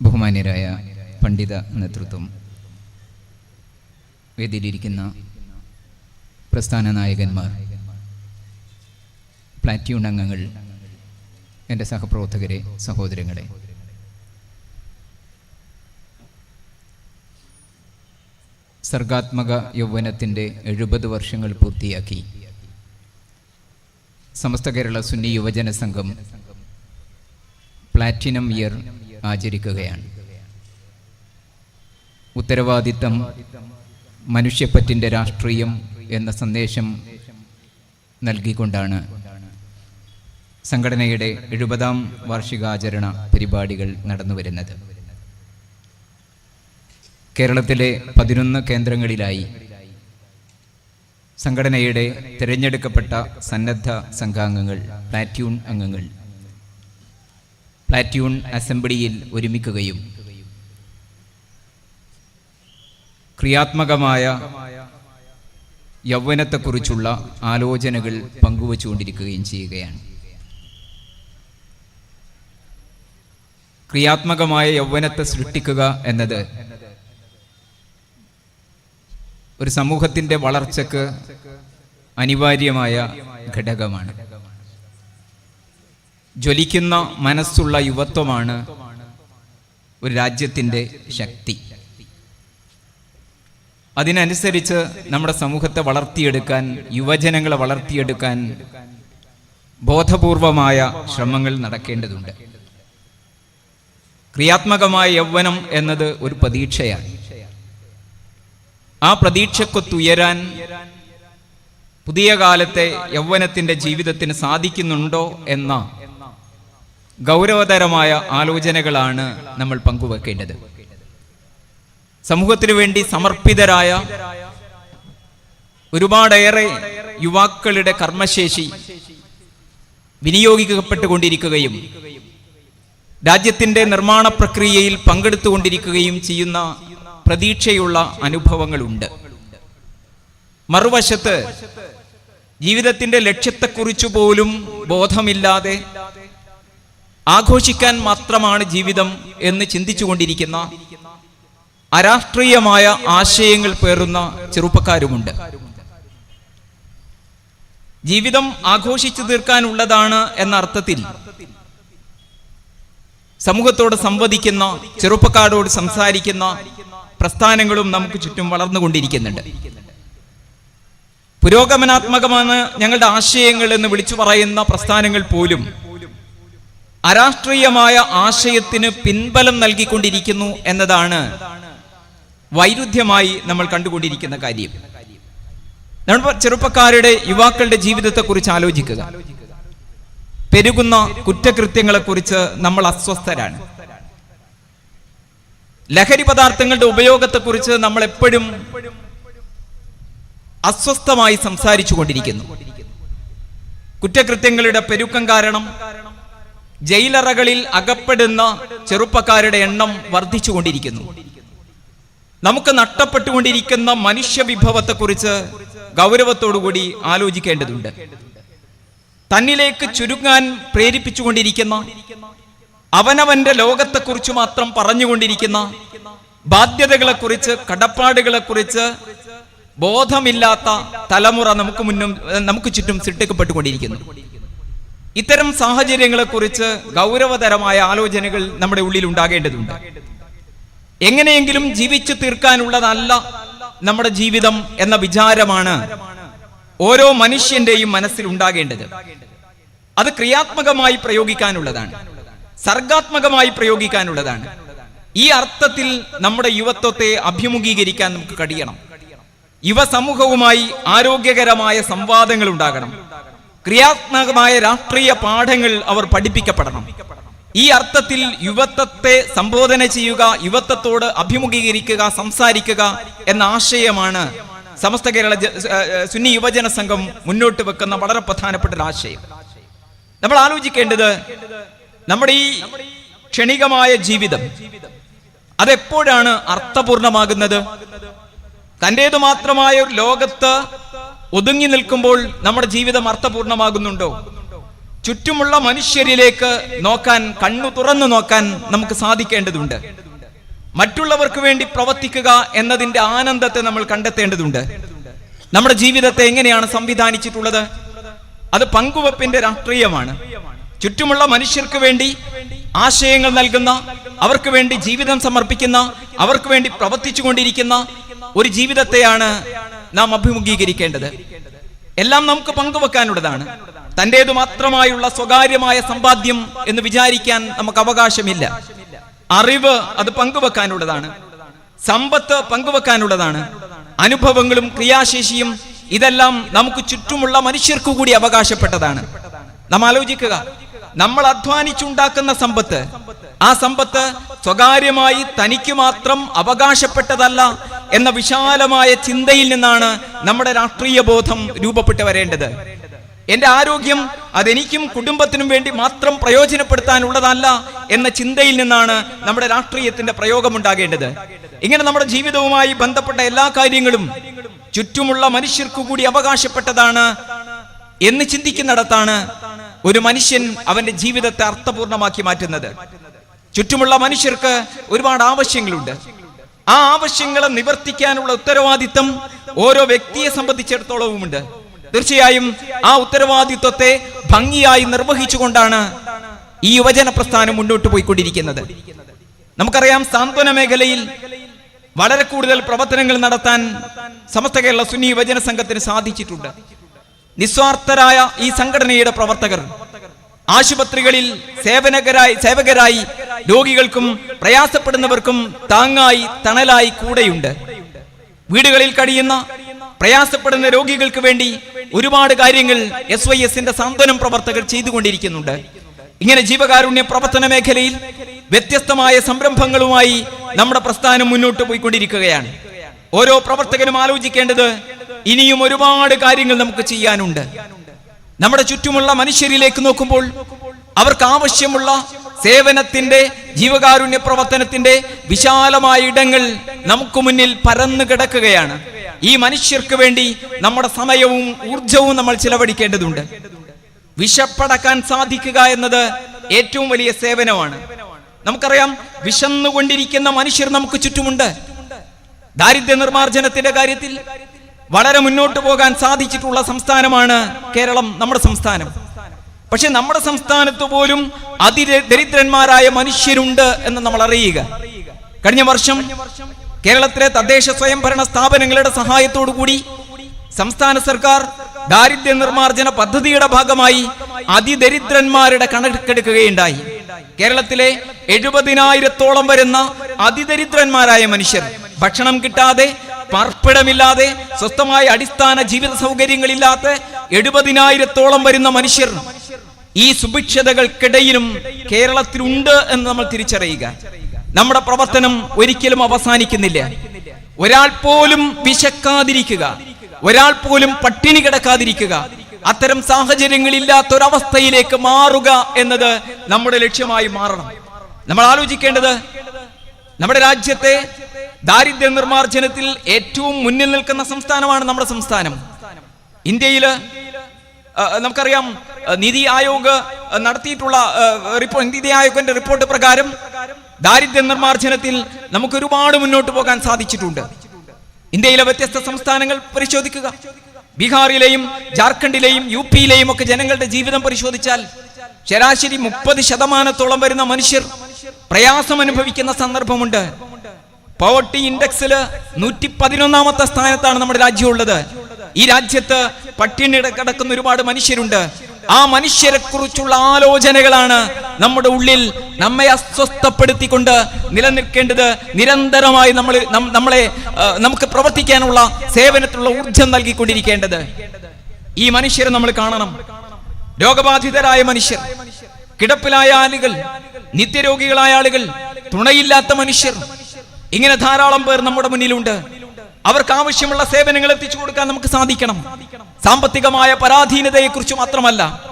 ബഹുമാന്യരായ പണ്ഡിത നേതൃത്വം വേദിയിലിരിക്കുന്ന പ്രസ്ഥാന നായകന്മാർ പ്ലാറ്റ്യൂൺ അംഗങ്ങൾ എന്റെ സഹപ്രവർത്തകരെ സഹോദരങ്ങളെ. സർഗാത്മക യൗവനത്തിന്റെ എഴുപത് വർഷങ്ങൾ പൂർത്തിയാക്കി സമസ്ത കേരള സുന്നി യുവജന സംഘം പ്ലാറ്റിനം ഇയർ ആചരിക്കുകയാണ്. ഉത്തരവാദിത്തം മനുഷ്യപ്പറ്റിന്റെ രാഷ്ട്രീയം എന്ന സന്ദേശം നൽകിക്കൊണ്ടാണ് സംഘടനയുടെ എഴുപതാം വാർഷികാചരണ പരിപാടികൾ നടന്നു വരുന്നത്. കേരളത്തിലെ പതിനൊന്ന് കേന്ദ്രങ്ങളിലായി സംഘടനയുടെ തിരഞ്ഞെടുക്കപ്പെട്ട സന്നദ്ധ സംഘാംഗങ്ങൾ പ്ലാറ്റ്യൂൺ അംഗങ്ങൾ പ്ലാറ്റ്യൂൺ അസംബ്ലിയിൽ ഒരുമിക്കുകയും ക്രിയാത്മകമായ യൗവനത്തെക്കുറിച്ചുള്ള ആലോചനകൾ പങ്കുവച്ചുകൊണ്ടിരിക്കുകയും ചെയ്യുകയാണ്. ക്രിയാത്മകമായ യൗവനത്തെ സൃഷ്ടിക്കുക എന്നത് ഒരു സമൂഹത്തിന്റെ വളർച്ചക്ക് അനിവാര്യമായ ഘടകമാണ്. ജ്വലിക്കുന്ന മനസ്സുള്ള യുവത്വമാണ് ഒരു രാജ്യത്തിന്റെ ശക്തി. അതിനനുസരിച്ച് നമ്മുടെ സമൂഹത്തെ വളർത്തിയെടുക്കാൻ യുവജനങ്ങളെ വളർത്തിയെടുക്കാൻ ബോധപൂർവമായ ശ്രമങ്ങൾ നടക്കേണ്ടതുണ്ട്. ക്രിയാത്മകമായ യൗവനം എന്നത് ഒരു പ്രതീക്ഷയാണ്. ആ പ്രതീക്ഷക്കൊത്തുയരാൻ പുതിയ കാലത്തെ യൗവനത്തിന്റെ ജീവിതത്തിന് സാധിക്കുന്നുണ്ടോ എന്ന ഗൗരവതരമായ ആലോചനകളാണ് നമ്മൾ പങ്കുവെക്കേണ്ടത്. സമൂഹത്തിനു വേണ്ടി സമർപ്പിതരായ ഒരുപാടേറെ യുവാക്കളുടെ കർമ്മശേഷി വിനിയോഗിക്കപ്പെട്ടുകൊണ്ടിരിക്കുകയും രാജ്യത്തിന്റെ നിർമ്മാണ പ്രക്രിയയിൽ പങ്കെടുത്തുകൊണ്ടിരിക്കുകയും ചെയ്യുന്ന പ്രതീക്ഷയുള്ള അനുഭവങ്ങളുണ്ട്. മറുവശത്ത് ജീവിതത്തിന്റെ ലക്ഷ്യത്തെക്കുറിച്ച് പോലും ബോധമില്ലാതെ ആഘോഷിക്കാൻ മാത്രമാണ് ജീവിതം എന്ന് ചിന്തിച്ചുകൊണ്ടിരിക്കുന്ന അരാഷ്ട്രീയമായ ആശയങ്ങൾ പേറുന്ന ചെറുപ്പക്കാരുമുണ്ട്. ജീവിതം ആഘോഷിച്ചു തീർക്കാനുള്ളതാണ് എന്ന അർത്ഥത്തിൽ സമൂഹത്തോട് സംവദിക്കുന്ന ചെറുപ്പക്കാരോട് സംസാരിക്കുന്ന പ്രസ്ഥാനങ്ങളും നമുക്ക് ചുറ്റും വളർന്നുകൊണ്ടിരിക്കുന്നുണ്ട്. പുരോഗമനാത്മകമാണ് ഞങ്ങളുടെ ആശയങ്ങൾ എന്ന് വിളിച്ചു പറയുന്ന പ്രസ്ഥാനങ്ങൾ പോലും അരാഷ്ട്രീയമായ ആശയത്തിന് പിൻബലം നൽകിക്കൊണ്ടിരിക്കുന്നു എന്നതാണ് വൈരുദ്ധ്യമായി നമ്മൾ കണ്ടുകൊണ്ടിരിക്കുന്ന കാര്യം. നമ്മൾ ചെറുപ്പക്കാരുടെ യുവാക്കളുടെ ജീവിതത്തെക്കുറിച്ച് ആലോചിക്കുക. പെരുകുന്ന കുറ്റകൃത്യങ്ങളെക്കുറിച്ച് നമ്മൾ അസ്വസ്ഥരാണ്. ലഹരി പദാർത്ഥങ്ങളുടെ ഉപയോഗത്തെക്കുറിച്ച് നമ്മൾ എപ്പോഴും അസ്വസ്ഥമായി സംസാരിച്ചു കൊണ്ടിരിക്കുന്നു കുറ്റകൃത്യങ്ങളുടെ പെരുക്കം കാരണം ജയിലറകളിൽ അകപ്പെടുന്ന ചെറുപ്പക്കാരുടെ എണ്ണം വർദ്ധിച്ചുകൊണ്ടിരിക്കുന്നു. നമുക്ക് നഷ്ടപ്പെട്ടുകൊണ്ടിരിക്കുന്ന മനുഷ്യ വിഭവത്തെക്കുറിച്ച് ഗൗരവത്തോടുകൂടി ആലോചിക്കേണ്ടതുണ്ട്. തന്നിലേക്ക് ചുരുങ്ങാൻ പ്രേരിപ്പിച്ചുകൊണ്ടിരിക്കുന്ന അവനവന്റെ ലോകത്തെക്കുറിച്ച് മാത്രം പറഞ്ഞുകൊണ്ടിരിക്കുന്ന ബാധ്യതകളെക്കുറിച്ച് കടപ്പാടുകളെക്കുറിച്ച് ബോധമില്ലാത്ത തലമുറ നമുക്ക് മുന്നും നമുക്ക് ചുറ്റും സൃഷ്ടിക്കപ്പെട്ടുകൊണ്ടിരിക്കുന്നു ഇത്തരം സാഹചര്യങ്ങളെക്കുറിച്ച് ഗൗരവതരമായ ആലോചനകൾ നമ്മുടെ ഉള്ളിൽ ഉണ്ടാകേണ്ടതുണ്ട്. എങ്ങനെയെങ്കിലും ജീവിച്ചു തീർക്കാനുള്ളതല്ല നമ്മുടെ ജീവിതം എന്ന വിചാരമാണ് ഓരോ മനുഷ്യന്റെയും മനസ്സിൽ ഉണ്ടാകേണ്ടത്. അത് ക്രിയാത്മകമായി പ്രയോഗിക്കാനുള്ളതാണ്. സർഗാത്മകമായി പ്രയോഗിക്കാനുള്ളതാണ്. ഈ അർത്ഥത്തിൽ നമ്മുടെ യുവത്വത്തെ അഭിമുഖീകരിക്കാൻ നമുക്ക് കഴിയണം. യുവസമൂഹവുമായി ആരോഗ്യകരമായ സംവാദങ്ങൾ ഉണ്ടാകണം. ക്രിയാത്മകമായ രാഷ്ട്രീയ പാഠങ്ങൾ അവർ പഠിപ്പിക്കപ്പെടണം. ഈ അർത്ഥത്തിൽ യുവത്വത്തെ സംബോധന ചെയ്യുക യുവത്വത്തോട് അഭിമുഖീകരിക്കുക സംസാരിക്കുക എന്ന ആശയമാണ് സമസ്ത കേരള സുന്നി യുവജന സംഘം മുന്നോട്ട് വെക്കുന്ന വളരെ പ്രധാനപ്പെട്ട ഒരു ആശയം. നമ്മൾ ആലോചിക്കേണ്ടത് നമ്മുടെ ഈ ക്ഷണികമായ ജീവിതം അതെപ്പോഴാണ് അർത്ഥപൂർണമാകുന്നത്? തന്റേതു മാത്രമായ ലോകത്ത് ഒതുങ്ങി നിൽക്കുമ്പോൾ നമ്മുടെ ജീവിതം അർത്ഥപൂർണമാകുന്നുണ്ടോ? ചുറ്റുമുള്ള മനുഷ്യരിലേക്ക് നോക്കാൻ കണ്ണു തുറന്നു നോക്കാൻ നമുക്ക് സാധിക്കേണ്ടതുണ്ട്. മറ്റുള്ളവർക്ക് വേണ്ടി പ്രവർത്തിക്കുക എന്നതിന്റെ ആനന്ദത്തെ നമ്മൾ കണ്ടെത്തേണ്ടതുണ്ട്. നമ്മുടെ ജീവിതത്തെ എങ്ങനെയാണ് സംവിധാനിച്ചിട്ടുള്ളത്? അത് പങ്കുവെപ്പിന്റെ രാഷ്ട്രീയമാണ്. ചുറ്റുമുള്ള മനുഷ്യർക്ക് വേണ്ടി ആശയങ്ങൾ നൽകുന്ന അവർക്ക് വേണ്ടി ജീവിതം സമർപ്പിക്കുന്ന അവർക്ക് വേണ്ടി പ്രവർത്തിച്ചു കൊണ്ടിരിക്കുന്ന ഒരു ജീവിതത്തെയാണ് നാം അഭിമുഖീകരിക്കേണ്ടത്. എല്ലാം നമുക്ക് പങ്കുവെക്കാനുള്ളതാണ്. തന്റേതു മാത്രമായുള്ള സ്വകാര്യമായ സമ്പാദ്യം എന്ന് വിചാരിക്കാൻ നമുക്ക് അവകാശമില്ല. അറിവ് അത് പങ്കുവെക്കാനുള്ളതാണ്. സമ്പത്ത് പങ്കുവെക്കാനുള്ളതാണ്. അനുഭവങ്ങളും ക്രിയാശേഷിയും ഇതെല്ലാം നമുക്ക് ചുറ്റുമുള്ള മനുഷ്യർക്കു കൂടി അവകാശപ്പെട്ടതാണ്. നാം ആലോചിക്കുക. നമ്മൾ അധ്വാനിച്ചുണ്ടാക്കുന്ന സമ്പത്ത് ആ സമ്പത്ത് സ്വകാര്യമായി തനിക്ക് മാത്രം അവകാശപ്പെട്ടതല്ല എന്ന വിശാലമായ ചിന്തയിൽ നിന്നാണ് നമ്മുടെ രാഷ്ട്രീയ ബോധം രൂപപ്പെട്ടു വരേണ്ടത്. എന്റെ ആരോഗ്യം അതെനിക്കും കുടുംബത്തിനും വേണ്ടി മാത്രം പ്രയോജനപ്പെടുത്താനുള്ളതല്ല എന്ന ചിന്തയിൽ നിന്നാണ് നമ്മുടെ രാഷ്ട്രീയത്തിന്റെ പ്രയോഗം ഉണ്ടാകേണ്ടത് ഇങ്ങനെ നമ്മുടെ ജീവിതവുമായി ബന്ധപ്പെട്ട എല്ലാ കാര്യങ്ങളും ചുറ്റുമുള്ള മനുഷ്യർക്കു കൂടി അവകാശപ്പെട്ടതാണ് എന്ന് ചിന്തിക്കുന്നിടത്താണ് ഒരു മനുഷ്യൻ അവന്റെ ജീവിതത്തെ അർത്ഥപൂർണമാക്കി മാറ്റുന്നത്. ചുറ്റുമുള്ള മനുഷ്യർക്ക് ഒരുപാട് ആവശ്യങ്ങളുണ്ട്. ആ ആവശ്യങ്ങളെ നിവർത്തിക്കാനുള്ള ഉത്തരവാദിത്തം ഓരോ വ്യക്തിയെ സംബന്ധിച്ചിടത്തോളവുമുണ്ട്. തീർച്ചയായും ആ ഉത്തരവാദിത്വത്തെ ഭംഗിയായി നിർവഹിച്ചുകൊണ്ടാണ് ഈ യുവജന പ്രസ്ഥാനം മുന്നോട്ട് പോയിക്കൊണ്ടിരിക്കുന്നത്. നമുക്കറിയാം സാന്ത്വന മേഖലയിൽ വളരെ കൂടുതൽ പ്രവർത്തനങ്ങൾ നടത്താൻ സമസ്ത കേരള സുന്നി യുവജന സംഘത്തിന് സാധിച്ചിട്ടുണ്ട്. നിസ്വാർത്ഥരായ ഈ സംഘടനയുടെ പ്രവർത്തകർ. ആശുപത്രികളിൽ സേവനകരായി സേവകരായി രോഗികൾക്കും പ്രയാസപ്പെടുന്നവർക്കും താങ്ങായി തണലായി കൂടെയുണ്ട്. വീടുകളിൽ കഴിയുന്ന പ്രയാസപ്പെടുന്ന രോഗികൾക്ക് വേണ്ടി ഒരുപാട് കാര്യങ്ങൾ എസ് വൈ എസിന്റെ സാന്ത്വനം പ്രവർത്തകർ ചെയ്തുകൊണ്ടിരിക്കുന്നുണ്ട്. ഇങ്ങനെ ജീവകാരുണ്യ പ്രവർത്തന മേഖലയിൽ വ്യത്യസ്തമായ സംരംഭങ്ങളുമായി നമ്മുടെ പ്രസ്ഥാനം മുന്നോട്ട് പോയിക്കൊണ്ടിരിക്കുകയാണ്. ഓരോ പ്രവർത്തകനും ആലോചിക്കേണ്ടത് ഇനിയും ഒരുപാട് കാര്യങ്ങൾ നമുക്ക് ചെയ്യാനുണ്ട്. നമ്മുടെ ചുറ്റുമുള്ള മനുഷ്യരിലേക്ക് നോക്കുമ്പോൾ അവർക്ക് ആവശ്യമുള്ള സേവനത്തിന്റെ ജീവകാരുണ്യ പ്രവർത്തനത്തിന്റെ വിശാലമായ ഇടങ്ങൾ നമുക്ക് മുന്നിൽ പരന്നു കിടക്കുകയാണ്. ഈ മനുഷ്യർക്ക് വേണ്ടി നമ്മുടെ സമയവും ഊർജവും നമ്മൾ ചിലവഴിക്കേണ്ടതുണ്ട്. വിശപ്പടക്കാൻ സാധിക്കുക എന്നത് ഏറ്റവും വലിയ സേവനമാണ്. നമുക്കറിയാം വിശന്നുകൊണ്ടിരിക്കുന്ന മനുഷ്യർ നമുക്ക് ചുറ്റുമുണ്ട്. ദാരിദ്ര്യ നിർമാർജനത്തിന്റെ കാര്യത്തിൽ വളരെ മുന്നോട്ട് പോകാൻ സാധിച്ചിട്ടുള്ള സംസ്ഥാനമാണ് കേരളം നമ്മുടെ സംസ്ഥാനം. പക്ഷെ നമ്മുടെ സംസ്ഥാനത്ത് പോലും അതിദരിദ്രന്മാരായ മനുഷ്യരുണ്ട് എന്ന് നമ്മൾ അറിയുക. കഴിഞ്ഞ വർഷം കേരളത്തിലെ തദ്ദേശ സ്വയംഭരണ സ്ഥാപനങ്ങളുടെ സഹായത്തോടു കൂടി സംസ്ഥാന സർക്കാർ ദാരിദ്ര്യ നിർമ്മാർജന പദ്ധതിയുടെ ഭാഗമായി അതിദരിദ്രന്മാരുടെ കണക്കെടുക്കുകയുണ്ടായി. കേരളത്തിലെ എഴുപതിനായിരത്തോളം വരുന്ന അതിദരിദ്രന്മാരായ മനുഷ്യർ ഭക്ഷണം കിട്ടാതെ പാർപ്പിടമില്ലാതെ സ്വസ്ഥമായ അടിസ്ഥാന ജീവിത സൗകര്യങ്ങളില്ലാത്ത എഴുപതിനായിരത്തോളം വരുന്ന മനുഷ്യർ ഈ സുഭിക്ഷതകൾക്കിടയിലും കേരളത്തിലുണ്ട് എന്ന് നമ്മൾ തിരിച്ചറിയുക. നമ്മുടെ പ്രവർത്തനം ഒരിക്കലും അവസാനിക്കുന്നില്ല. ഒരാൾ പോലും വിശക്കാതിരിക്കുക. ഒരാൾ പോലും പട്ടിണി കിടക്കാതിരിക്കുക. അത്തരം സാഹചര്യങ്ങളില്ലാത്ത ഒരവസ്ഥയിലേക്ക് മാറുക എന്നത് നമ്മുടെ ലക്ഷ്യമായി മാറണം. നമ്മൾ ആലോചിക്കേണ്ടത് നമ്മുടെ രാജ്യത്തെ ദാരിദ്ര്യ നിർമ്മാർജനത്തിൽ ഏറ്റവും മുന്നിൽ നിൽക്കുന്ന സംസ്ഥാനമാണ് നമ്മുടെ സംസ്ഥാനം. ഇന്ത്യയിൽ നമുക്കറിയാം നിതി ആയോഗ് നടത്തിയിട്ടുള്ള റിപ്പോർട്ട് നിതി ആയോഗിന്റെ റിപ്പോർട്ട് പ്രകാരം ദാരിദ്ര്യ നിർമ്മാർജനത്തിൽ നമുക്ക് ഒരുപാട് മുന്നോട്ട് പോകാൻ സാധിച്ചിട്ടുണ്ട്. ഇന്ത്യയിലെ വ്യത്യസ്ത സംസ്ഥാനങ്ങൾ പരിശോധിക്കുക. ബീഹാറിലെയും ജാർഖണ്ഡിലെയും യു പിയിലെയും ഒക്കെ ജനങ്ങളുടെ ജീവിതം പരിശോധിച്ചാൽ ശരാശരി മുപ്പത് ശതമാനത്തോളം വരുന്ന മനുഷ്യർ പ്രയാസം അനുഭവിക്കുന്ന സന്ദർഭമുണ്ട്. പോവർട്ടി ഇൻഡെക്സിൽ നൂറ്റി പതിനൊന്നാമത്തെ സ്ഥാനത്താണ് നമ്മുടെ രാജ്യമുള്ളത്. ഈ രാജ്യത്ത് പട്ടിണി കിടക്കുന്ന ഒരുപാട് മനുഷ്യരുണ്ട്. ആ മനുഷ്യരെ കുറിച്ചുള്ള ആലോചനകളാണ് നമ്മുടെ ഉള്ളിൽ നമ്മെ അസ്വസ്ഥപ്പെടുത്തിക്കൊണ്ട് നിലനിൽക്കേണ്ടത്. നിരന്തരമായി നമ്മൾ നമ്മളെ നമുക്ക് പ്രവർത്തിക്കാനുള്ള സേവനത്തിലുള്ള ഊർജം നൽകിക്കൊണ്ടിരിക്കേണ്ടത്. ഈ മനുഷ്യരെ നമ്മൾ കാണണം. രോഗബാധിതരായ മനുഷ്യർ കിടപ്പിലായ ആളുകൾ നിത്യരോഗികളായ ആളുകൾ തുണയില്ലാത്ത മനുഷ്യർ ഇങ്ങനെ ധാരാളം പേർ നമ്മുടെ മുന്നിലുണ്ട്. അവർക്ക് ആവശ്യമുള്ള സേവനങ്ങൾ എത്തിച്ചു കൊടുക്കാൻ നമുക്ക് സാധിക്കണം. സാമ്പത്തികമായ പരാധീനതയെ കുറിച്ച് മാത്രമല്ല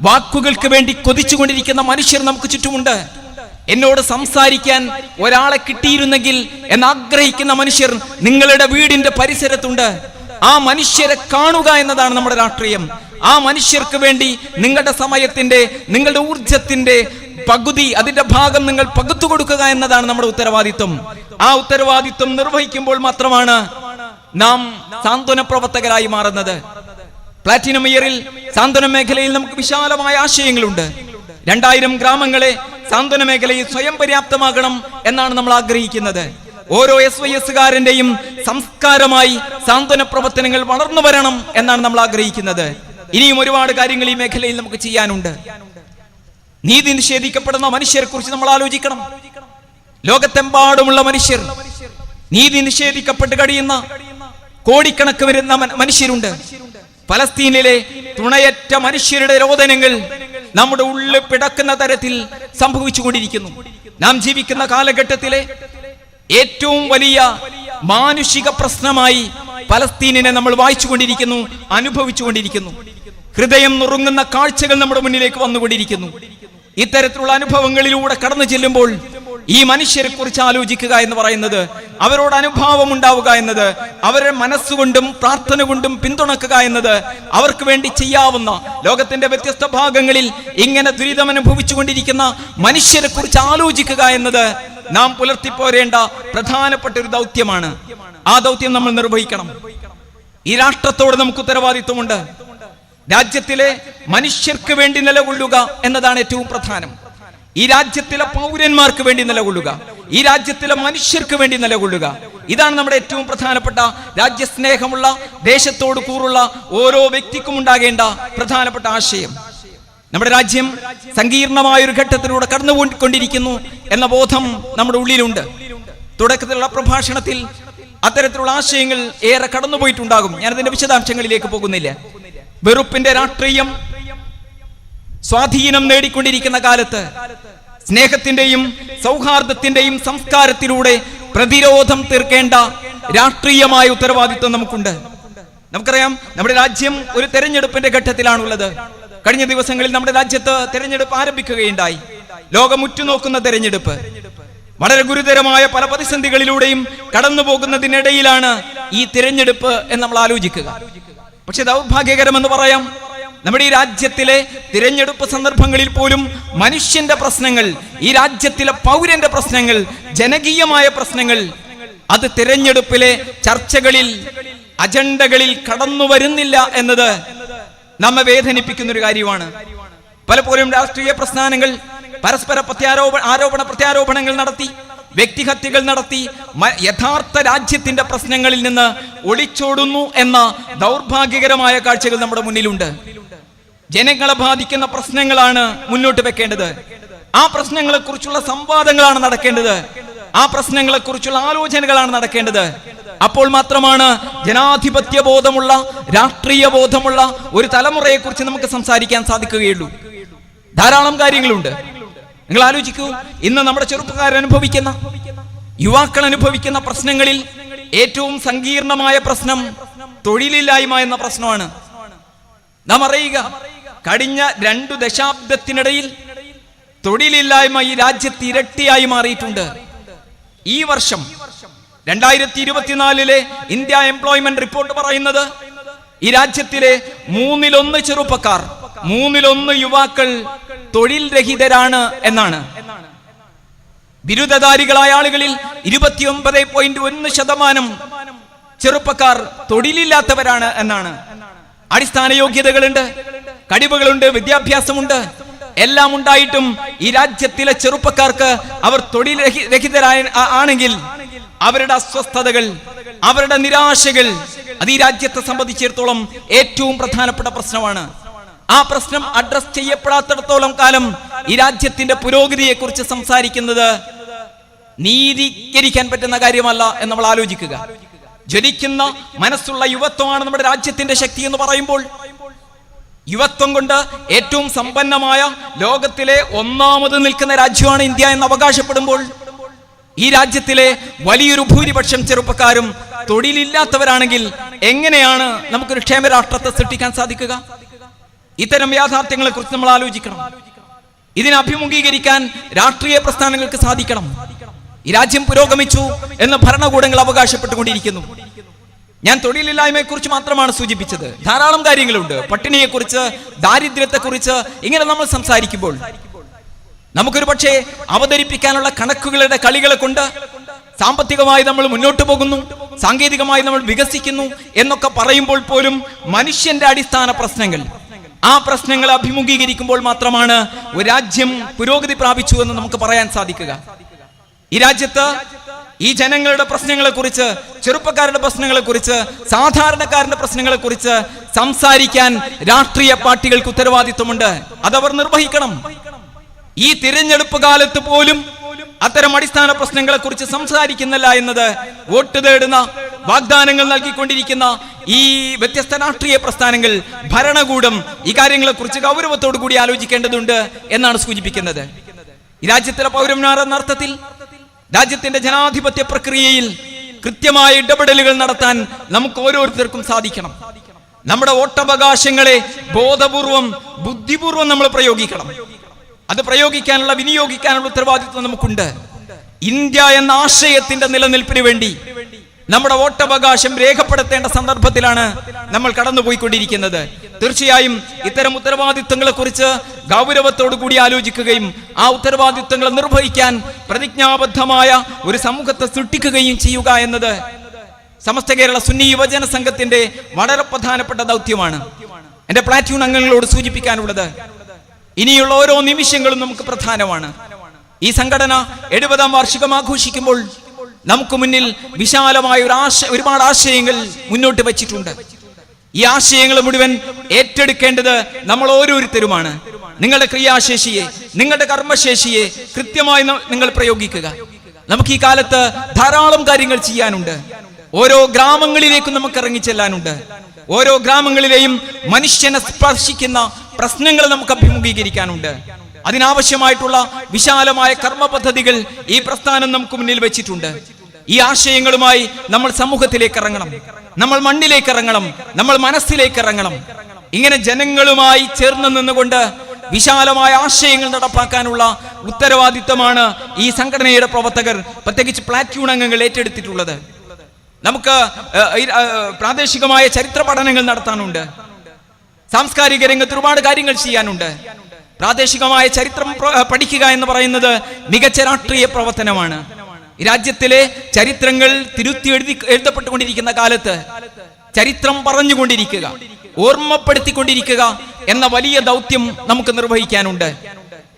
വാക്കുകൾക്ക് വേണ്ടി കൊതിച്ചുകൊണ്ടിരിക്കുന്ന മനുഷ്യർ നമുക്ക് ചുറ്റുമുണ്ട്. എന്നോട് സംസാരിക്കാൻ ഒരാളെ കിട്ടിയിരുന്നെങ്കിൽ എന്നാഗ്രഹിക്കുന്ന മനുഷ്യർ നിങ്ങളുടെ വീടിന്റെ പരിസരത്തുണ്ട്. ആ മനുഷ്യരെ കാണുക എന്നതാണ് നമ്മുടെ രാഷ്ട്രീയം. ആ മനുഷ്യർക്ക് വേണ്ടി നിങ്ങളുടെ സമയത്തിന്റെ നിങ്ങളുടെ ഊർജത്തിന്റെ പകുതി അതിന്റെ ഭാഗം നിങ്ങൾ പകുത്തു കൊടുക്കുക എന്നതാണ് നമ്മുടെ ഉത്തരവാദിത്വം. ആ ഉത്തരവാദിത്വം നിർവഹിക്കുമ്പോൾ മാത്രമാണ് നാം സാന്ത്വന പ്രവർത്തകരായി മാറുന്നത്. പ്ലാറ്റിനം ഇയറിൽ സാന്ത്വന മേഖലയിൽ നമുക്ക് വിശാലമായ ആശയങ്ങളുണ്ട്. രണ്ടായിരം ഗ്രാമങ്ങളെ സാന്ത്വന മേഖലയിൽ സ്വയം പര്യാപ്തമാകണം എന്നാണ് നമ്മൾ ആഗ്രഹിക്കുന്നത്. ഓരോ എസ് വൈ എസുകാരന്റെയും സംസ്കാരമായി സാന്ത്വന പ്രവർത്തനങ്ങൾ വളർന്നു വരണം എന്നാണ് നമ്മൾ ആഗ്രഹിക്കുന്നത്. ഇനിയും ഒരുപാട് കാര്യങ്ങൾ ഈ മേഖലയിൽ നമുക്ക് ചെയ്യാനുണ്ട്. നീതി നിഷേധിക്കപ്പെടുന്ന മനുഷ്യരെ കുറിച്ച് നമ്മൾ ആലോചിക്കണം. ലോകത്തെമ്പാടുമുള്ള മനുഷ്യർ നീതി നിഷേധിക്കപ്പെട്ട് കഴിയുന്ന കോടിക്കണക്ക് വരുന്ന മനുഷ്യരുണ്ട്. ഫലസ്തീനിലെ തുണയറ്റ മനുഷ്യരുടെ രോദനങ്ങൾ നമ്മുടെ ഉള്ളിൽ പിടക്കുന്ന തരത്തിൽ സംഭവിച്ചുകൊണ്ടിരിക്കുന്നു. നാം ജീവിക്കുന്ന കാലഘട്ടത്തിലെ ഏറ്റവും വലിയ മാനുഷിക പ്രശ്നമായി ഫലസ്തീനിനെ നമ്മൾ വായിച്ചുകൊണ്ടിരിക്കുന്നു അനുഭവിച്ചുകൊണ്ടിരിക്കുന്നു. ഹൃദയം നുറുങ്ങുന്ന കാഴ്ചകൾ നമ്മുടെ മുന്നിലേക്ക് വന്നുകൊണ്ടിരിക്കുന്നു. ഇത്തരത്തിലുള്ള അനുഭവങ്ങളിലൂടെ കടന്നു ചെല്ലുമ്പോൾ ഈ മനുഷ്യരെ കുറിച്ച് ആലോചിക്കുക എന്ന് പറയുന്നത് അവരോട് അനുഭാവം ഉണ്ടാവുക എന്നത് അവരുടെ മനസ്സുകൊണ്ടും പ്രാർത്ഥന കൊണ്ടും പിന്തുണക്കുക എന്നത് അവർക്ക് വേണ്ടി ചെയ്യാവുന്ന ലോകത്തിന്റെ വ്യത്യസ്ത ഭാഗങ്ങളിൽ ഇങ്ങനെ ദുരിതം അനുഭവിച്ചുകൊണ്ടിരിക്കുന്ന മനുഷ്യരെ കുറിച്ച് ആലോചിക്കുക എന്നത് നാം പുലർത്തിപ്പോരേണ്ട പ്രധാനപ്പെട്ട ഒരു ദൗത്യമാണ്. ആ ദൗത്യം നമ്മൾ നിർവഹിക്കണം. ഈ രാഷ്ട്രത്തോട് നമുക്ക് ഉത്തരവാദിത്വമുണ്ട്. രാജ്യത്തിലെ മനുഷ്യർക്ക് വേണ്ടി നിലകൊള്ളുക എന്നതാണ് ഏറ്റവും പ്രധാനം. ഈ രാജ്യത്തിലെ പൗരന്മാർക്ക് വേണ്ടി നിലകൊള്ളുക. ഈ രാജ്യത്തിലെ മനുഷ്യർക്ക് വേണ്ടി നിലകൊള്ളുക. ഇതാണ് നമ്മുടെ ഏറ്റവും പ്രധാനപ്പെട്ട രാജ്യസ്നേഹമുള്ള ദേശത്തോട് കൂറുള്ള ഓരോ വ്യക്തിക്കും ഉണ്ടാകേണ്ട പ്രധാനപ്പെട്ട ആശയം. നമ്മുടെ രാജ്യം സങ്കീർണമായ ഒരു ഘട്ടത്തിലൂടെ കടന്നുകൊണ്ടിരിക്കുന്നു എന്ന ബോധം നമ്മുടെ ഉള്ളിലുണ്ട്. തുടക്കത്തിലുള്ള പ്രഭാഷണത്തിൽ അത്തരത്തിലുള്ള ആശയങ്ങൾ ഏറെ കടന്നുപോയിട്ടുണ്ടാകും. ഞാനതിന്റെ വിശദാംശങ്ങളിലേക്ക് പോകുന്നില്ല. വെറുപ്പിന്റെ രാഷ്ട്രീയം സ്വാധീനം നേടിക്കൊണ്ടിരിക്കുന്ന കാലത്ത് സ്നേഹത്തിന്റെയും സൗഹാർദ്ദത്തിന്റെയും സംസ്കാരത്തിലൂടെ പ്രതിരോധം തീർക്കേണ്ട രാഷ്ട്രീയമായ ഉത്തരവാദിത്വം നമുക്കുണ്ട്. നമുക്കറിയാം നമ്മുടെ രാജ്യം ഒരു തെരഞ്ഞെടുപ്പിന്റെ ഘട്ടത്തിലാണുള്ളത്. കഴിഞ്ഞ ദിവസങ്ങളിൽ നമ്മുടെ രാജ്യത്ത് തെരഞ്ഞെടുപ്പ് ആരംഭിക്കുകയുണ്ടായി. ലോകം ഉറ്റുനോക്കുന്ന തെരഞ്ഞെടുപ്പ്. വളരെ ഗുരുതരമായ പല പ്രതിസന്ധികളിലൂടെയും കടന്നു പോകുന്നതിനിടയിലാണ് ഈ തിരഞ്ഞെടുപ്പ് എന്ന് നമ്മൾ ആലോചിക്കുക. പക്ഷെ ദൗർഭാഗ്യകരമെന്ന് പറയാം. നമ്മുടെ ഈ രാജ്യത്തിലെ തിരഞ്ഞെടുപ്പ് സന്ദർഭങ്ങളിൽ പോലും മനുഷ്യന്റെ പ്രശ്നങ്ങൾ ഈ രാജ്യത്തിലെ പൗരന്റെ പ്രശ്നങ്ങൾ ജനകീയമായ പ്രശ്നങ്ങൾ അത് തിരഞ്ഞെടുപ്പിലെ ചർച്ചകളിൽ അജണ്ടകളിൽ കടന്നു വരുന്നില്ല എന്നത് നമ്മെ വേദനിപ്പിക്കുന്ന ഒരു കാര്യമാണ്. പലപ്പോഴും രാഷ്ട്രീയ പ്രസ്ഥാനങ്ങൾ പരസ്പര പ്രത്യാരോപ ആരോപണ പ്രത്യാരോപണങ്ങൾ നടത്തി. വ്യക്തിഹത്യകൾ നടത്തി യഥാർത്ഥ രാജ്യത്തിന്റെ പ്രശ്നങ്ങളിൽ നിന്ന് ഒളിച്ചോടുന്നു എന്ന ദൗർഭാഗ്യകരമായ കാഴ്ചകൾ നമ്മുടെ മുന്നിലുണ്ട്. ജനങ്ങളെ ബാധിക്കുന്ന പ്രശ്നങ്ങളാണ് മുന്നോട്ട് വെക്കേണ്ടത്. ആ പ്രശ്നങ്ങളെക്കുറിച്ചുള്ള സംവാദങ്ങളാണ് നടക്കേണ്ടത്. ആ പ്രശ്നങ്ങളെക്കുറിച്ചുള്ള ആലോചനകളാണ് നടക്കേണ്ടത്. അപ്പോൾ മാത്രമാണ് ജനാധിപത്യ ബോധമുള്ള രാഷ്ട്രീയ ബോധമുള്ള ഒരു തലമുറയെക്കുറിച്ച് നമുക്ക് സംസാരിക്കാൻ സാധിക്കുകയുള്ളൂ. ധാരാളം കാര്യങ്ങളുണ്ട്. നിങ്ങൾ ആലോചിക്കൂ ഇന്ന് നമ്മുടെ ചെറുപ്പക്കാർ അനുഭവിക്കുന്ന യുവാക്കൾ അനുഭവിക്കുന്ന പ്രശ്നങ്ങളിൽ ഏറ്റവും സങ്കീർണമായ പ്രശ്നം തൊഴിലില്ലായ്മ എന്ന പ്രശ്നമാണ്. നാം അറിയുക കഴിഞ്ഞ രണ്ടു ദശാബ്ദത്തിനിടയിൽ തൊഴിലില്ലായ്മ ഈ രാജ്യത്ത് ഇരട്ടിയായി മാറിയിട്ടുണ്ട്. ഈ വർഷം രണ്ടായിരത്തി ഇരുപത്തിനാലിലെ ഇന്ത്യ എംപ്ലോയ്മെന്റ് റിപ്പോർട്ട് പറയുന്നത് ഈ രാജ്യത്തിലെ മൂന്നിലൊന്ന് ചെറുപ്പക്കാർ മൂന്നിലൊന്ന് യുവാക്കൾ തൊഴിൽ രഹിതരാണ് എന്നാണ്. ബിരുദധാരികളായ ആളുകളിൽ ഇരുപത്തിയൊമ്പത് പോയിന്റ് ഒന്ന് ശതമാനം ചെറുപ്പക്കാർ തൊഴിലില്ലാത്തവരാണ് എന്നാണ്. അടിസ്ഥാന യോഗ്യതകളുണ്ട് കഴിവുകളുണ്ട് വിദ്യാഭ്യാസമുണ്ട്. എല്ലാം ഉണ്ടായിട്ടും ഈ രാജ്യത്തിലെ ചെറുപ്പക്കാർക്ക് അവർ തൊഴിൽ രഹി- രഹിതരായ ആണെങ്കിൽ അവരുടെ അസ്വസ്ഥതകൾ അവരുടെ നിരാശകൾ അത് ഈ രാജ്യത്തെ സംബന്ധിച്ചിടത്തോളം ഏറ്റവും പ്രധാനപ്പെട്ട പ്രശ്നമാണ്. ആ പ്രശ്നം അഡ്രസ് ചെയ്യപ്പെടാത്തിടത്തോളം കാലം ഈ രാജ്യത്തിന്റെ പുരോഗതിയെ കുറിച്ച് സംസാരിക്കുന്നത് നീതീകരിക്കാൻ പറ്റുന്ന കാര്യമല്ല എന്ന് നമ്മൾ ആലോചിക്കുക. ജ്വലിക്കുന്ന മനസ്സുള്ള യുവത്വമാണ് നമ്മുടെ രാജ്യത്തിന്റെ ശക്തി എന്ന് പറയുമ്പോൾ യുവത്വം കൊണ്ട് ഏറ്റവും സമ്പന്നമായ ലോകത്തിലെ ഒന്നാമത് നിൽക്കുന്ന രാജ്യമാണ് ഇന്ത്യ എന്ന് അവകാശപ്പെടുമ്പോൾ ഈ രാജ്യത്തിലെ വലിയൊരു ഭൂരിപക്ഷം ചെറുപ്പക്കാരും തൊഴിലില്ലാത്തവരാണെങ്കിൽ എങ്ങനെയാണ് നമുക്കൊരു ക്ഷേമരാഷ്ട്രത്തെ സൃഷ്ടിക്കാൻ സാധിക്കുക? ഇത്തരം യാഥാർത്ഥ്യങ്ങളെ കുറിച്ച് നമ്മൾ ആലോചിക്കണം. ഇതിനെ അഭിമുഖീകരിക്കാൻ രാഷ്ട്രീയ പ്രസ്ഥാനങ്ങൾക്ക് സാധിക്കണം. ഈ രാജ്യം പുരോഗമിച്ചു എന്ന് ഭരണകൂടങ്ങൾ അവകാശപ്പെട്ടുകൊണ്ടിരിക്കുന്നു. ഞാൻ തൊഴിലില്ലായ്മയെക്കുറിച്ച് മാത്രമാണ് സൂചിപ്പിച്ചത്. ധാരാളം കാര്യങ്ങളുണ്ട്. പട്ടിണിയെക്കുറിച്ച് ദാരിദ്ര്യത്തെക്കുറിച്ച് ഇങ്ങനെ നമ്മൾ സംസാരിക്കുമ്പോൾ. നമുക്കൊരു പക്ഷേ അവതരിപ്പിക്കാനുള്ള കണക്കുകളുടെ കളികളെ കൊണ്ട് സാമ്പത്തികമായി നമ്മൾ മുന്നോട്ട് പോകുന്നു സാങ്കേതികമായി നമ്മൾ വികസിക്കുന്നു എന്നൊക്കെ പറയുമ്പോൾ പോലും മനുഷ്യന്റെ അടിസ്ഥാന പ്രശ്നങ്ങൾ. ആ പ്രശ്നങ്ങൾ അഭിമുഖീകരിക്കുമ്പോൾ മാത്രമാണ് ഒരു രാജ്യം പുരോഗതി പ്രാപിച്ചു എന്ന് നമുക്ക് പറയാൻ സാധിക്കുക. ഈ രാജ്യത്ത് ഈ ജനങ്ങളുടെ പ്രശ്നങ്ങളെ കുറിച്ച് ചെറുപ്പക്കാരുടെ പ്രശ്നങ്ങളെ കുറിച്ച് സാധാരണക്കാരന്റെ പ്രശ്നങ്ങളെ കുറിച്ച് സംസാരിക്കാൻ രാഷ്ട്രീയ പാർട്ടികൾക്ക് ഉത്തരവാദിത്വമുണ്ട്. അതവർ നിർവഹിക്കണം. ഈ തിരഞ്ഞെടുപ്പ് കാലത്ത് പോലും അത്തരം അടിസ്ഥാന പ്രശ്നങ്ങളെ കുറിച്ച് സംസാരിക്കുന്നില്ല എന്നത് വോട്ട് തേടുന്ന വാഗ്ദാനങ്ങൾ നൽകിക്കൊണ്ടിരിക്കുന്ന ഈ വ്യത്യസ്ത രാഷ്ട്രീയ പ്രസ്ഥാനങ്ങൾ ഭരണകൂടം ഈ കാര്യങ്ങളെക്കുറിച്ച് ഗൗരവത്തോടു കൂടി ആലോചിക്കേണ്ടതുണ്ട് എന്നാണ് സൂചിപ്പിക്കുന്നത്. രാജ്യത്തിലെ പൗരന്മാർ എന്ന അർത്ഥത്തിൽ രാജ്യത്തിന്റെ ജനാധിപത്യ പ്രക്രിയയിൽ കൃത്യമായ ഇടപെടലുകൾ നടത്താൻ നമുക്ക് ഓരോരുത്തർക്കും സാധിക്കണം. നമ്മുടെ വോട്ടവകാശങ്ങളെ ബോധപൂർവം ബുദ്ധിപൂർവം നമ്മൾ പ്രയോഗിക്കണം. അത് പ്രയോഗിക്കാനുള്ള വിനിയോഗിക്കാനുള്ള ഉത്തരവാദിത്വം നമുക്കുണ്ട്. ഇന്ത്യ എന്ന ആശയത്തിന്റെ നിലനിൽപ്പിന് വേണ്ടി നമ്മുടെ വോട്ടവകാശം രേഖപ്പെടുത്തേണ്ട സന്ദർഭത്തിലാണ് നമ്മൾ കടന്നുപോയിക്കൊണ്ടിരിക്കുന്നത്. തീർച്ചയായും ഇത്തരം ഉത്തരവാദിത്വങ്ങളെ കുറിച്ച് ഗൗരവത്തോടു കൂടി ആലോചിക്കുകയും ആ ഉത്തരവാദിത്വങ്ങൾ നിർവഹിക്കാൻ പ്രതിജ്ഞാബദ്ധമായ ഒരു സമൂഹത്തെ സൃഷ്ടിക്കുകയും ചെയ്യുക എന്നത് സമസ്ത കേരള സുന്നി യുവജന സംഘത്തിന്റെ വളരെ പ്രധാനപ്പെട്ട ദൗത്യമാണ്. എന്റെ പ്ലാറ്റ്യൂൺ അംഗങ്ങളോട് സൂചിപ്പിക്കാനുള്ളത് ഇനിയുള്ള ഓരോ നിമിഷങ്ങളും നമുക്ക് പ്രധാനമാണ്. ഈ സംഘടന എഴുപതാം വാർഷികം ആഘോഷിക്കുമ്പോൾ നമുക്ക് മുന്നിൽ വിശാലമായ ഒരു ആശ ഒരുപാട് ആശയങ്ങൾ മുന്നോട്ട് വച്ചിട്ടുണ്ട്. ഈ ആശയങ്ങൾ മുഴുവൻ ഏറ്റെടുക്കേണ്ടത് നമ്മൾ ഓരോരുത്തരുമാണ്. നിങ്ങളുടെ ക്രിയാശേഷിയെ നിങ്ങളുടെ കർമ്മശേഷിയെ കൃത്യമായി നിങ്ങൾ പ്രയോഗിക്കുക. നമുക്ക് ഈ കാലത്ത് ധാരാളം കാര്യങ്ങൾ ചെയ്യാനുണ്ട്. ഓരോ ഗ്രാമങ്ങളിലേക്കും നമുക്ക് ഇറങ്ങിച്ചെല്ലാനുണ്ട് ഓരോ ഗ്രാമങ്ങളിലെയും മനുഷ്യനെ സ്പർശിക്കുന്ന പ്രശ്നങ്ങൾ നമുക്ക് അഭിമുഖീകരിക്കാനുണ്ട്. അതിനാവശ്യമായിട്ടുള്ള വിശാലമായ കർമ്മ പദ്ധതികൾ ഈ പ്രസ്ഥാനം നമുക്ക് മുന്നിൽ വെച്ചിട്ടുണ്ട്. ഈ ആശയങ്ങളുമായി നമ്മൾ സമൂഹത്തിലേക്ക് ഇറങ്ങണം. നമ്മൾ മണ്ണിലേക്ക് ഇറങ്ങണം. നമ്മൾ മനസ്സിലേക്ക് ഇറങ്ങണം. ഇങ്ങനെ ജനങ്ങളുമായി ചേർന്ന് നിന്നുകൊണ്ട് വിശാലമായ ആശയങ്ങൾ നടപ്പാക്കാനുള്ള ഉത്തരവാദിത്തമാണ് ഈ സംഘടനയുടെ പ്രവർത്തകർ പ്രത്യേകിച്ച് പ്ലാറ്റ്യൂൺ അംഗങ്ങൾ ഏറ്റെടുത്തിട്ടുള്ളത്. നമുക്ക് പ്രാദേശികമായ ചരിത്ര പഠനങ്ങൾ നടത്താനുണ്ട്. സാംസ്കാരിക രംഗത്ത് ഒരുപാട് കാര്യങ്ങൾ ചെയ്യാനുണ്ട്. പ്രാദേശികമായ ചരിത്രം പഠിക്കുക എന്ന് പറയുന്നത് മികച്ച രാഷ്ട്രീയ പ്രവർത്തനമാണ്. രാജ്യത്തിലെ ചരിത്രങ്ങൾ തിരുത്തി എഴുതി എഴുതപ്പെട്ടുകൊണ്ടിരിക്കുന്ന കാലത്ത് ചരിത്രം പറഞ്ഞുകൊണ്ടിരിക്കുക ഓർമ്മപ്പെടുത്തിക്കൊണ്ടിരിക്കുക എന്ന വലിയ ദൗത്യം നമുക്ക് നിർവഹിക്കാനുണ്ട്.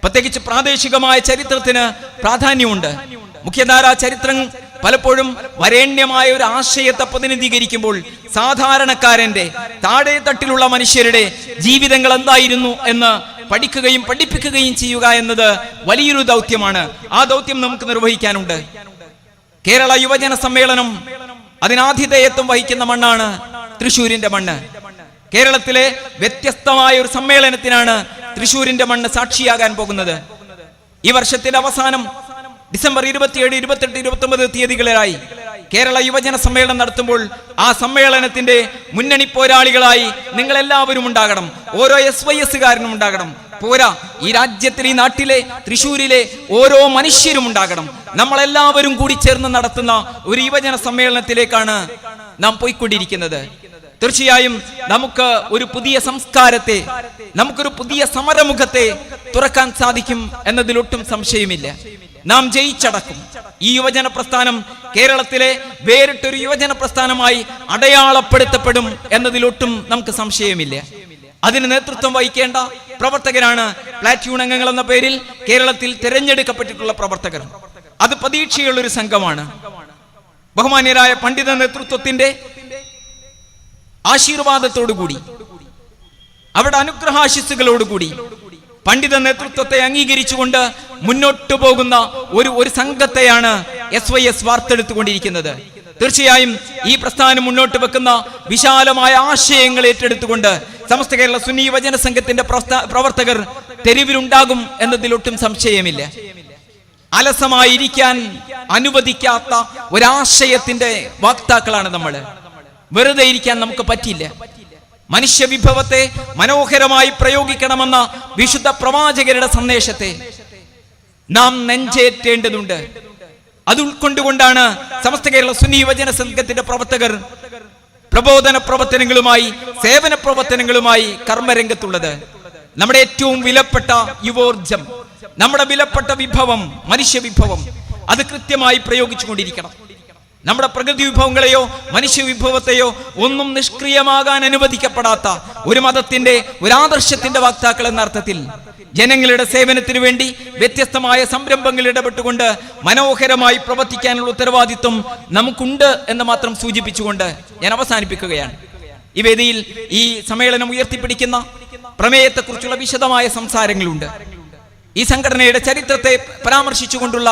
പ്രത്യേകിച്ച് പ്രാദേശികമായ ചരിത്രത്തിന് പ്രാധാന്യമുണ്ട്. മുഖ്യധാരാ ചരിത്രം പലപ്പോഴും വരേണ്യമായ ഒരു ആശയത്തെ പ്രതിനിധീകരിക്കുമ്പോൾ സാധാരണക്കാരന്റെ താഴെ തട്ടിലുള്ള മനുഷ്യരുടെ ജീവിതങ്ങൾ എന്തായിരുന്നു എന്ന് പഠിക്കുകയും പഠിപ്പിക്കുകയും ചെയ്യുക എന്നത് വലിയൊരു ദൗത്യമാണ്. ആ ദൗത്യം നമുക്ക് നിർവഹിക്കാനുണ്ട്. കേരള യുവജന സമ്മേളനം അതിനാതിഥേയത്വം വഹിക്കുന്ന മണ്ണാണ് തൃശൂരിന്റെ മണ്ണ്. കേരളത്തിലെ വ്യത്യസ്തമായ ഒരു സമ്മേളനത്തിനാണ് തൃശൂരിന്റെ മണ്ണ് സാക്ഷിയാകാൻ പോകുന്നത്. ഈ വർഷത്തിന്റെ അവസാനം ഡിസംബർ ഇരുപത്തിയേഴ് ഇരുപത്തെട്ട് ഇരുപത്തി ഒമ്പത് തീയതികളിലായി കേരള യുവജന സമ്മേളനം നടത്തുമ്പോൾ ആ സമ്മേളനത്തിന്റെ മുന്നണി പോരാളികളായി നിങ്ങൾ എല്ലാവരും ഉണ്ടാകണം. ഓരോ എസ് വൈ എസ്സുകാരനും ഉണ്ടാകണം. പോരാ ഈ രാജ്യത്തിൽ ഈ നാട്ടിലെ തൃശ്ശൂരിലെ ഓരോ മനുഷ്യരും ഉണ്ടാകണം. നമ്മളെല്ലാവരും കൂടി ചേർന്ന് നടത്തുന്ന ഒരു യുവജന സമ്മേളനത്തിലേക്കാണ് നാം പോയിക്കൊണ്ടിരിക്കുന്നത്. തീർച്ചയായും നമുക്ക് ഒരു പുതിയ സംസ്കാരത്തെ നമുക്കൊരു പുതിയ സമരമുഖത്തെ തുറക്കാൻ സാധിക്കും എന്നതിലൊട്ടും സംശയമില്ല. നാം ജയിച്ചടക്കും. ഈ യുവജന പ്രസ്ഥാനം കേരളത്തിലെ വേറിട്ടൊരു യുവജന പ്രസ്ഥാനമായി അടയാളപ്പെടുത്തപ്പെടും എന്നതിലൊട്ടും നമുക്ക് സംശയമില്ല. അതിന് നേതൃത്വം വഹിക്കേണ്ട പ്രവർത്തകരാണ് പ്ലാറ്റ്യൂൺ അംഗങ്ങൾ എന്ന പേരിൽ കേരളത്തിൽ തിരഞ്ഞെടുക്കപ്പെട്ടിട്ടുള്ള പ്രവർത്തകർ. അത് പ്രതീക്ഷയുള്ള ഒരു സംഘമാണ്. ബഹുമാന്യരായ പണ്ഡിത നേതൃത്വത്തിന്റെ ആശീർവാദത്തോടുകൂടി അവരുടെ അനുഗ്രഹാശിസ്സുകളോടുകൂടി പണ്ഡിത നേതൃത്വത്തെ അംഗീകരിച്ചുകൊണ്ട് മുന്നോട്ടു പോകുന്ന ഒരു ഒരു സംഘത്തെയാണ് എസ് വൈ എസ് വാർത്തെടുത്തുകൊണ്ടിരിക്കുന്നത്. തീർച്ചയായും ഈ പ്രസ്ഥാനം മുന്നോട്ട് വെക്കുന്ന വിശാലമായ ആശയങ്ങൾ ഏറ്റെടുത്തുകൊണ്ട് സമസ്ത കേരള സുന്നി യുവജന സംഘത്തിന്റെ പ്രവർത്തകർ തെരുവിലുണ്ടാകും എന്നതിലൊട്ടും സംശയമില്ല. അലസമായിരിക്കാൻ അനുവദിക്കാത്ത ഒരാശയത്തിന്റെ വാക്താക്കളാണ് നമ്മൾ വെറുതെ ഇരിക്കാൻ നമുക്ക് പറ്റില്ല മനുഷ്യ വിഭവത്തെ മനോഹരമായി പ്രയോഗിക്കണമെന്ന വിശുദ്ധ പ്രവാചകരുടെ സന്ദേശത്തെ നാം നെഞ്ചേറ്റേണ്ടതുണ്ട്. അത് ഉൾക്കൊണ്ടുകൊണ്ടാണ് സമസ്ത കേരള സുന്നി യുവജന സംഘത്തിന്റെ പ്രവർത്തകർ പ്രബോധന പ്രവർത്തനങ്ങളുമായി സേവന പ്രവർത്തനങ്ങളുമായി കർമ്മരംഗത്തുള്ളത്. നമ്മുടെ ഏറ്റവും വിലപ്പെട്ട യുവോർജം നമ്മുടെ വിലപ്പെട്ട വിഭവം മനുഷ്യ വിഭവം അത് കൃത്യമായി പ്രയോഗിച്ചുകൊണ്ടിരിക്കണം. നമ്മുടെ പ്രകൃതി വിഭവങ്ങളെയോ മനുഷ്യ വിഭവത്തെയോ ഒന്നും നിഷ്ക്രിയമാകാൻ അനുവദിക്കപ്പെടാത്ത ഒരു മതത്തിന്റെ ഒരു ആദർശത്തിന്റെ വക്താക്കൾ എന്ന അർത്ഥത്തിൽ ജനങ്ങളുടെ സേവനത്തിനു വേണ്ടി വ്യത്യസ്തമായ സംരംഭങ്ങൾ ഇടപെട്ടുകൊണ്ട് മനോഹരമായി പ്രവർത്തിക്കാനുള്ള ഉത്തരവാദിത്വം നമുക്കുണ്ട് എന്ന് മാത്രം സൂചിപ്പിച്ചുകൊണ്ട് ഞാൻ അവസാനിപ്പിക്കുകയാണ്. ഈ വേദിയിൽ ഈ സമ്മേളനം ഉയർത്തിപ്പിടിക്കുന്ന പ്രമേയത്തെക്കുറിച്ചുള്ള വിശദമായ സംസാരങ്ങളുണ്ട്. ഈ സംഘടനയുടെ ചരിത്രത്തെ പരാമർശിച്ചുകൊണ്ടുള്ള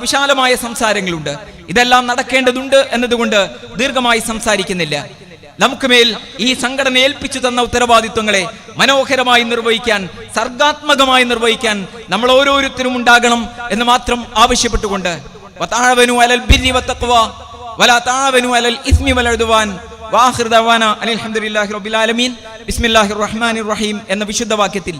വിശാലമായ സംസാരങ്ങളുണ്ട്. ഇതെല്ലാം നടക്കേണ്ടതുണ്ട് എന്നതുകൊണ്ട് ദീർഘമായി സംസാരിക്കുന്നില്ല. നമുക്ക് മേൽ ഈ സംഘടന ഏൽപ്പിച്ചു തന്ന ഉത്തരവാദിത്വങ്ങളെ മനോഹരമായി നിർവഹിക്കാൻ സർഗാത്മകമായി നിർവഹിക്കാൻ നമ്മൾ ഓരോരുത്തരും ഉണ്ടാകണം എന്ന് മാത്രം ആവശ്യപ്പെട്ടുകൊണ്ട്. വത്താഴവനു അലൽ ബിരി വത്തഖ്വ വലാ താഴവനു അലൽ ഇസ്മി വലഴുതുവാൻ വാഹിർ ദവാന അൽഹംദുലില്ലാഹി റബ്ബിൽ ആലമീൻ. ബിസ്മില്ലാഹിർ റഹ്മാനിർ റഹീം എന്ന വിശുദ്ധ വാക്യത്തിൽ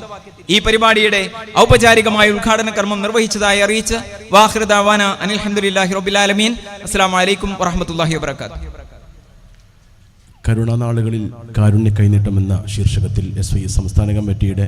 ഈ പരിപാടിയുടെ ഔപചാരികമായ ഉദ്ഘാടന കർമ്മം നിർവഹിച്ചതായി അറിയിച്ച് വാഹിർ ദവാന അൽഹംദുലില്ലാഹി റബ്ബിൽ ആലമീൻ. അസ്സലാമു അലൈക്കും വറഹ്മത്തുള്ളാഹി വബറകാതുഹു. കരുണാനാളുകളിൽ കാരുണ്യ കൈനീട്ടമെന്ന ശീർഷകത്തിൽ എസ് വൈ സംസ്ഥാന കമ്മിറ്റിയുടെ